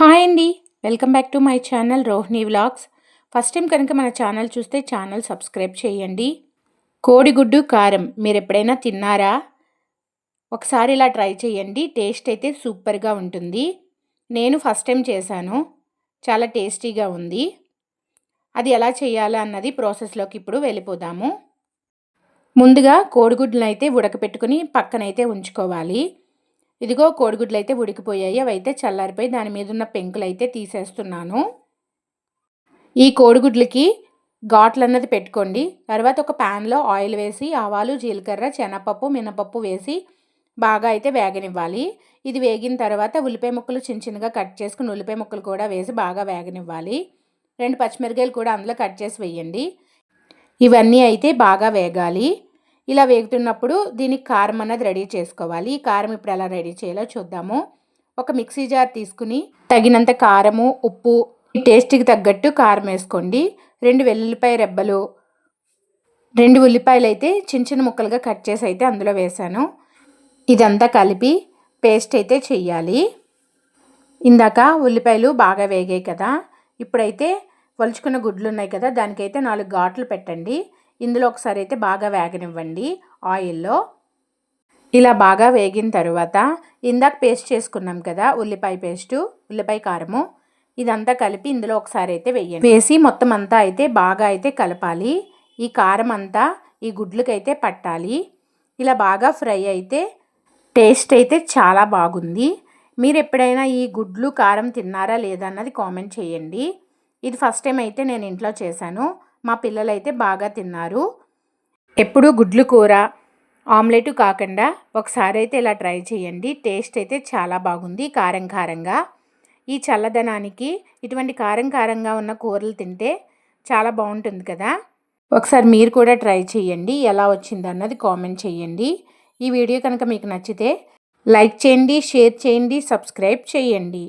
Hi అండి. Welcome back to my channel Rohini vlogs. First time కనుక మన channel చూస్తే ఛానల్ సబ్స్క్రైబ్ చేయండి. కోడిగుడ్డు కారం మీరు ఎప్పుడైనా తిన్నారా? ఒకసారి ఇలా ట్రై చేయండి. టేస్ట్ అయితే సూపర్గా ఉంటుంది. నేను ఫస్ట్ టైం చేశాను. చాలా టేస్టీగా ఉంది. అది ఎలా చేయాలా అన్నది ప్రాసెస్లోకి ఇప్పుడు వెళ్ళిపోదాము. ముందుగా కోడిగుడ్లను అయితే ఉడకపెట్టుకుని పక్కనైతే ఉంచుకోవాలి. ఇదిగో కోడిగుడ్లు అయితే ఉడికిపోయాయి అవి అయితే చల్లారిపోయి దాని మీద ఉన్న పెంకులు అయితే తీసేస్తున్నాను. ఈ కోడిగుడ్లకి ఘాట్లు అన్నది పెట్టుకోండి. తర్వాత ఒక ప్యాన్లో ఆయిల్ వేసి ఆవాలు జీలకర్ర శనగపప్పు మినపప్పు వేసి బాగా అయితే వేగనివ్వాలి. ఇది వేగిన తర్వాత ఉల్లిపాయ ముక్కలు చిన్న చిన్నగా కట్ చేసుకుని ఉల్లిపాయ ముక్కలు కూడా వేసి బాగా వేగనివ్వాలి. రెండు పచ్చిమిరకాయలు కూడా అందులో కట్ చేసి వేయండి. ఇవన్నీ అయితే బాగా వేగాలి. ఇలా వేగుతున్నప్పుడు దీనికి కారం అన్నది రెడీ చేసుకోవాలి. ఈ కారం ఇప్పుడు ఎలా రెడీ చేయాలో చూద్దాము. ఒక మిక్సీ జార్ తీసుకుని తగినంత కారము ఉప్పు టేస్ట్కి తగ్గట్టు కారం వేసుకోండి. రెండు వెల్లుల్లిపాయ రెబ్బలు రెండు ఉల్లిపాయలు అయితే చిన్న చిన్న ముక్కలుగా కట్ చేసి అయితే అందులో వేసాను. ఇదంతా కలిపి పేస్ట్ అయితే చెయ్యాలి. ఇందాక ఉల్లిపాయలు బాగా వేగాయి కదా. ఇప్పుడైతే వలుచుకున్న గుడ్లు ఉన్నాయి కదా దానికైతే నాలుగు ఘాట్లు పెట్టండి. ఇందులో ఒకసారి అయితే బాగా వేగనివ్వండి ఆయిల్లో. ఇలా బాగా వేగిన తర్వాత ఇందాక పేస్ట్ చేసుకున్నాం కదా ఉల్లిపాయ పేస్టు ఉల్లిపాయ కారము ఇదంతా కలిపి ఇందులో ఒకసారి అయితే వేయండి. వేసి మొత్తం అంతా అయితే బాగా అయితే కలపాలి. ఈ కారం అంతా ఈ గుడ్లకైతే పట్టాలి. ఇలా బాగా ఫ్రై అయితే టేస్ట్ అయితే చాలా బాగుంది. మీరు ఎప్పుడైనా ఈ గుడ్లు కారం తిన్నారా లేదా అన్నది కామెంట్ చేయండి. ఇది ఫస్ట్ టైం అయితే నేను ఇంట్లో చేశాను. మా పిల్లలైతే బాగా తిన్నారు. ఎప్పుడు గుడ్లు కూర ఆమ్లెట్ కాకుండా ఒకసారి అయితే ఇలా ట్రై చేయండి. టేస్ట్ అయితే చాలా బాగుంది కారం కారంగా. ఈ చల్లదనానికి ఇటువంటి కారం కారంగా ఉన్న కూరలు తింటే చాలా బాగుంటుంది కదా. ఒకసారి మీరు కూడా ట్రై చేయండి ఎలా వచ్చింది అన్నది కామెంట్ చేయండి. ఈ వీడియో కనుక మీకు నచ్చితే లైక్ చేయండి షేర్ చేయండి సబ్స్క్రైబ్ చేయండి.